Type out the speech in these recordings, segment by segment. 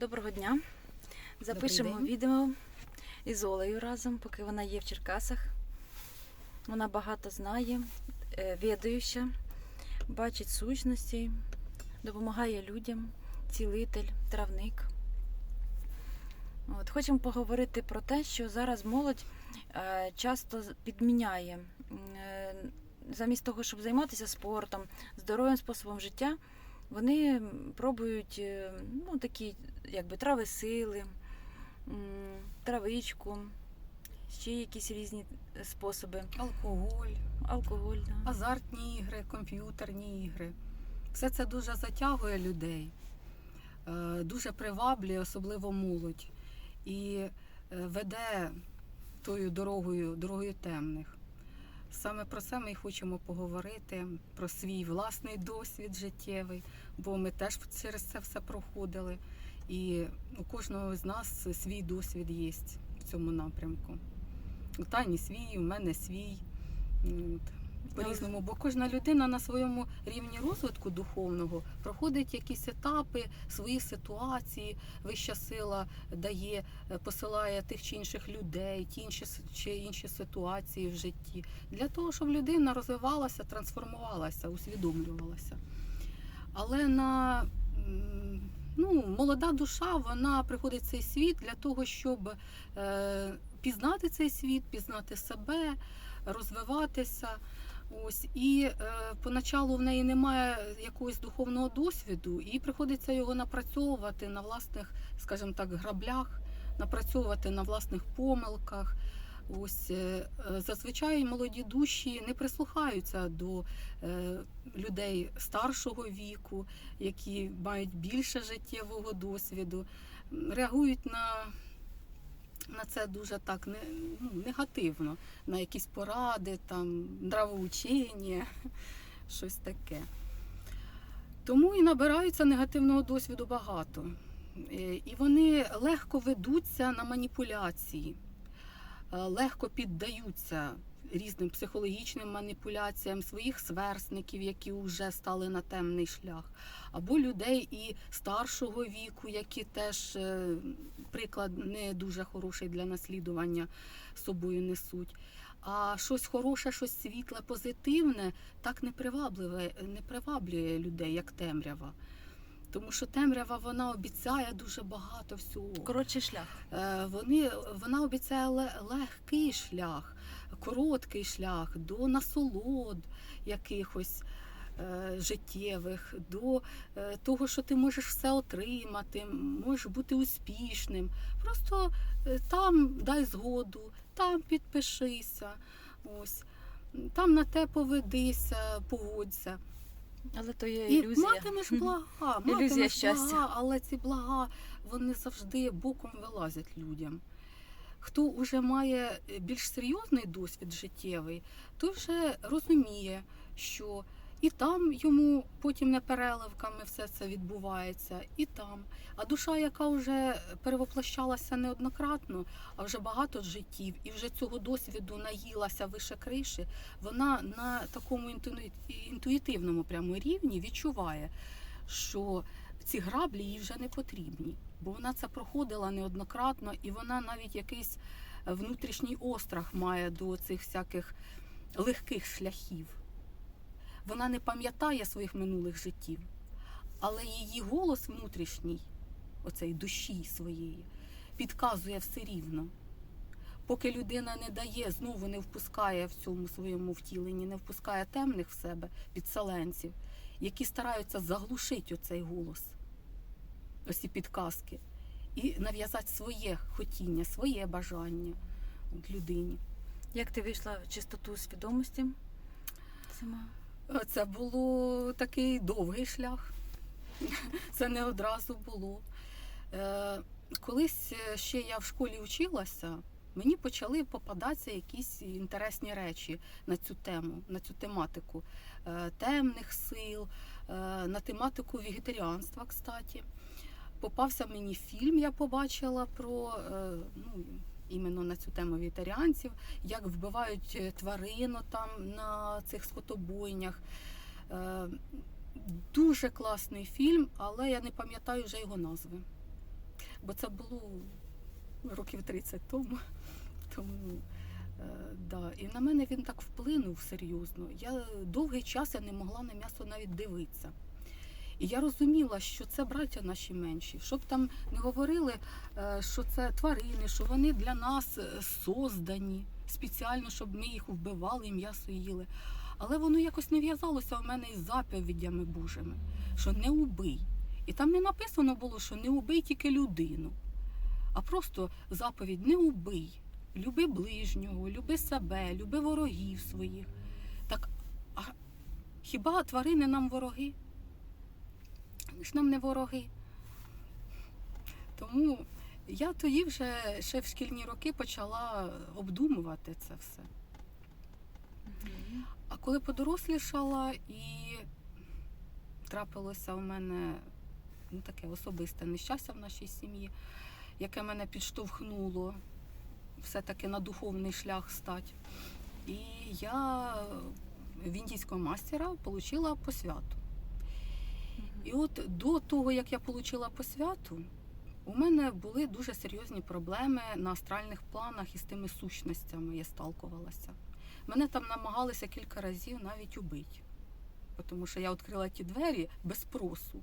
Доброго дня. Запишемо відео із Олею разом, поки вона є в Черкасах. Вона багато знає, е, бачить сущності, допомагає людям, цілитель, травник. От, хочемо поговорити про те, що зараз молодь е, часто підміняє. е, замість того, щоб займатися спортом, здоровим способом життя, вони пробують е, ну, такі якби трави сили, травичку, ще якісь різні способи. Алкоголь, Алкоголь. Да. азартні ігри, комп'ютерні ігри. Все це дуже затягує людей, е, дуже приваблює, особливо молодь. І е, веде тою дорогою, дорогою темних. Саме про це ми і хочемо поговорити, про свій власний досвід життєвий, бо ми теж через це все проходили. І у кожного з нас свій досвід є в цьому напрямку. У Тані свій, у мене свій. От. По-різному, бо кожна людина на своєму рівні розвитку духовного проходить якісь етапи, свої ситуації, вища сила дає, е, посилає тих чи інших людей, ті інші чи інші ситуації в житті, для того, щоб людина розвивалася, трансформувалася, усвідомлювалася. Але на ну, молода душа вона приходить в цей світ для того, щоб е, пізнати цей світ, пізнати себе, розвиватися. Ось і е, поначалу в неї немає якогось духовного досвіду, і приходиться його напрацьовувати на власних, скажімо так, граблях, напрацьовувати на власних помилках. Ось е, е, зазвичай молоді душі не прислухаються до е, людей старшого віку, які мають більше життєвого досвіду, реагують на, на це дуже так не, ну, негативно, на якісь поради, там, нравоучення, щось таке. Тому і набираються негативного досвіду багато. Е, І вони легко ведуться на маніпуляції, е, легко піддаються різним психологічним маніпуляціям своїх сверстників, які вже стали на темний шлях, або людей і старшого віку, які теж е, приклад не дуже хороший для наслідування собою несуть. А щось хороше, щось світле, позитивне так не привабливе, не приваблює людей, як темрява. Тому що темрява вона обіцяє дуже багато всього. Коротший шлях. Е, Вони, вона обіцяє легкий шлях, короткий шлях до насолод якихось е, життєвих, до е, того, що ти можеш все отримати, можеш бути успішним. Просто там дай згоду, там підпишися, ось, там на те поведися, погодься. Але то є І матимеш блага, Ілюзія матимеш щастя. блага, але ці блага вони завжди боком вилазять людям. Хто вже має більш серйозний досвід життєвий, той вже розуміє, що і там йому потім не переливками все це відбувається, і там. А душа, яка вже перевоплощалася неоднократно, а вже багато життів, і вже цього досвіду наїлася вище криші, вона на такому інтуїтивному прямо рівні відчуває, що ці граблі їй вже не потрібні, бо вона це проходила неоднократно, і вона навіть якийсь внутрішній острах має до цих всяких легких шляхів. Вона не пам'ятає своїх минулих життів, але її голос внутрішній, оцей душі своєї, підказує все рівно. Поки людина не дає, знову не впускає в цьому своєму втіленні, не впускає темних в себе підселенців, які стараються заглушити оцей голос, ось ці підказки, і нав'язати своє хотіння, своє бажання людині. Як ти вийшла в чистоту свідомості? Сама. Це було такий довгий шлях. Це не одразу було. Е, Колись е, ще я в школі вчилася, мені почали попадатися якісь інтересні речі на цю тему, на цю тематику Е, темних сил, на тематику вегетаріанства, кстати. Попався мені фільм, я побачила про ну, іменно на цю тему вегетаріанців, як вбивають е, тварину там на цих скотобойнях. Е, Дуже класний фільм, але я не пам'ятаю вже його назви. Бо це було років 30 тому. Тому е, да. І на мене він так вплинув серйозно. Я довгий час я не могла на м'ясо навіть дивитися. І я розуміла, що це браття наші менші. Щоб там не говорили, е, що це тварини, що вони для нас е, создані спеціально, щоб ми їх вбивали і м'ясо їли. Але воно якось не в'язалося в мене із заповідями Божими, що не убий. І там не написано було, що не убий тільки людину, а просто заповідь не убий. Люби ближнього, люби себе, люби ворогів своїх. Так а хіба тварини нам вороги? Ж нам не вороги. Тому я тоді вже ще в шкільні роки почала обдумувати це все. А коли подорослішала і трапилося у мене ну, таке особисте нещастя в нашій сім'ї, яке мене підштовхнуло все-таки на духовний шлях стати. І я в індійського мастера отримала посвяту. І от до того, як я отримала посвяту, у мене були дуже серйозні проблеми на астральних планах із тими сущностями я сталкувалася. Мене там намагалися кілька разів навіть убити, тому що я відкрила ті двері без спросу.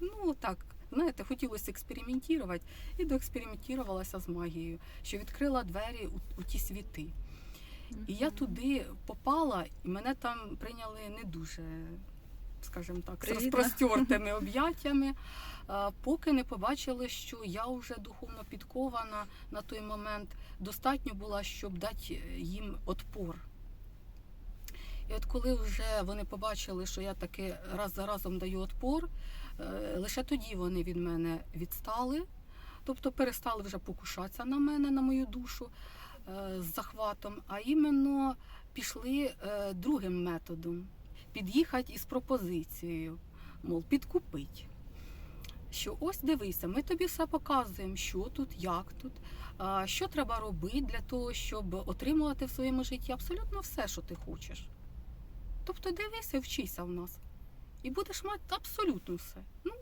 Ну так, знаєте, хотілося експериментувати і доекспериментувалася з магією, що відкрила двері у, у ті світи. І я туди попала, і мене там прийняли не дуже, скажімо так, з розпростертими об'яттями, поки не побачили, що я вже духовно підкована на той момент, достатньо була, щоб дати їм отпор. І от коли вже вони побачили, що я таки раз за разом даю отпор, е, лише тоді вони від мене відстали, тобто перестали вже покушатися на мене, на мою душу е, з захватом, а іменно пішли е, другим методом під'їхати із пропозицією, мов підкупить. Що ось дивися, ми тобі все показуємо, що тут, як тут, що треба робити для того, щоб отримувати в своєму житті абсолютно все, що ти хочеш. Тобто дивися, вчися в нас. І будеш мати абсолютно все. Ну,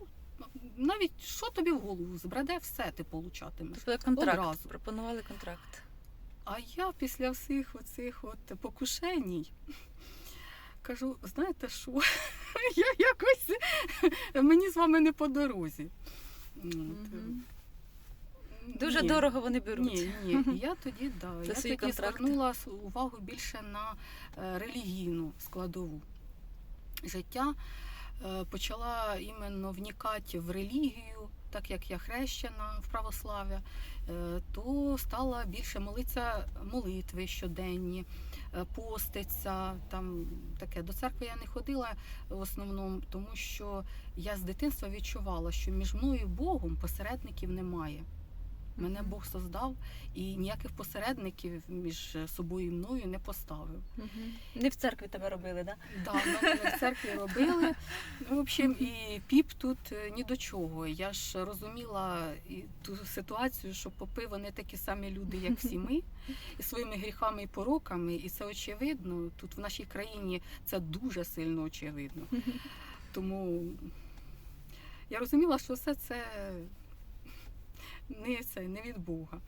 навіть що тобі в голову збреде, все ти получатимеш. Тобто контракт. Одразу. Пропонували контракт. А я після всіх оцих от покушеній кажу, знаєте що, я якось мені з вами не по дорозі. От. Дуже Ні. дорого вони беруть. Ні, ні. І Я тоді да, я тоді контракти. звернула увагу більше на е, релігійну складову життя. Е, Почала іменно вникати в релігію, так як я хрещена в православ'я, е, то стала більше молитися молитви щоденні, е, поститься. Там таке до церкви я не ходила в основному, тому що я з дитинства відчувала, що між мною і Богом посередників немає. Мене Бог создав і ніяких посередників між собою і мною не поставив. Мгм. Не в церкві тебе робили, так? Да, мене в церкві робили. В общем, і піп тут е, ні до чого. Я ж розуміла ту ситуацію, що попи вони такі самі люди, як всі ми, і своїми гріхами і пороками. І це очевидно. Тут в нашій країні це дуже сильно очевидно. Тому я розуміла, що все це не, це, не від Бога.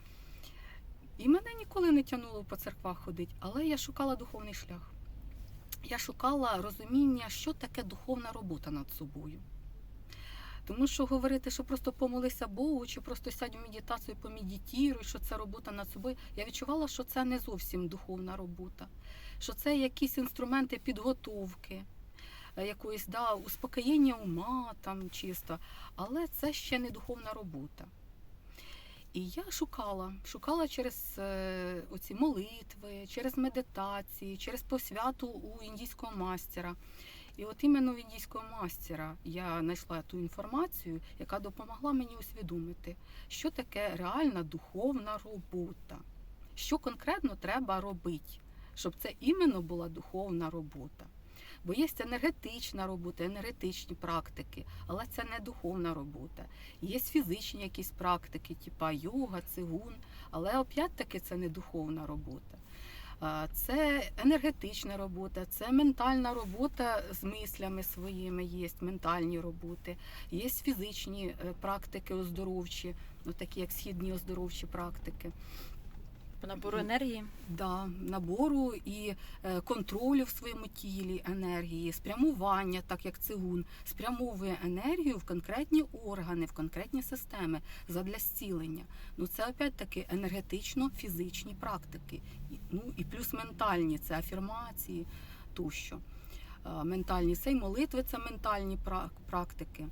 І мене ніколи не тягнуло по церквах ходити, але я шукала духовний шлях. Я шукала розуміння, що таке духовна робота над собою. Тому що говорити, що просто помолися Богу, чи просто сядь в медитацію, помедитіруй, що це робота над собою. Я відчувала, що це не зовсім духовна робота, що це якісь інструменти підготовки, е, якоїсь да, успокоєння ума там чисто, але це ще не духовна робота. І я шукала, шукала через е, оці молитви, через медитації, через посвяту у індійського мастера. І от іменно в індійського мастера я знайшла ту інформацію, яка допомогла мені усвідомити, що таке реальна духовна робота, що конкретно треба робити, щоб це іменно була духовна робота. Бо є енергетична робота, енергетичні практики, але це не духовна робота. Є фізичні якісь практики, типа йога, цигун, але опять-таки це не духовна робота. Це енергетична робота, це ментальна робота з мислями своїми, є ментальні роботи, є фізичні е, практики оздоровчі, ну, такі як східні оздоровчі практики. По набору енергії. Да, набору і е, контролю в своєму тілі енергії, спрямування, так як цигун, спрямовує енергію в конкретні органи, в конкретні системи задля зцілення. Ну це опять-таки енергетично-фізичні практики. Ну і плюс ментальні це афірмації тощо. Е, Ментальні це й молитви, це ментальні пра- практики.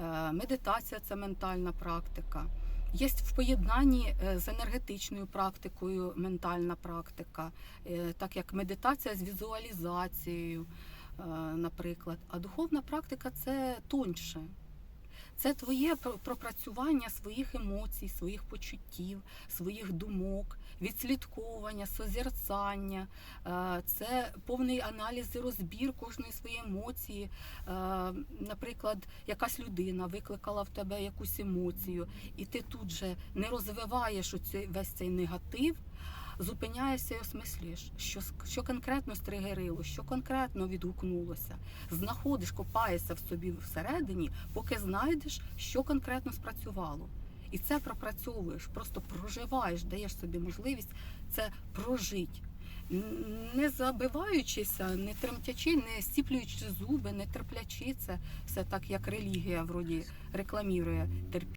Е, Медитація це ментальна практика. Є в поєднанні е, з енергетичною практикою ментальна практика, е, так як медитація з візуалізацією, е, наприклад. А духовна практика це тоньше. Це твоє пр- пропрацювання своїх емоцій, своїх почуттів, своїх думок, відслідковування, созерцання. Е, Це повний аналіз і розбір кожної своєї емоції. Е, Наприклад, якась людина викликала в тебе якусь емоцію, і ти тут же не розвиваєш оцей, весь цей негатив, зупиняєшся і осмислюєш, що, що конкретно стригерило, що конкретно відгукнулося. Знаходиш, копаєшся в собі всередині, поки знайдеш, що конкретно спрацювало. І це пропрацьовуєш, просто проживаєш, даєш собі можливість це прожити. Не забиваючися, не тремтячи, не стіплюючи зуби, не терплячи це все так, як релігія вроді рекламірує терпіння.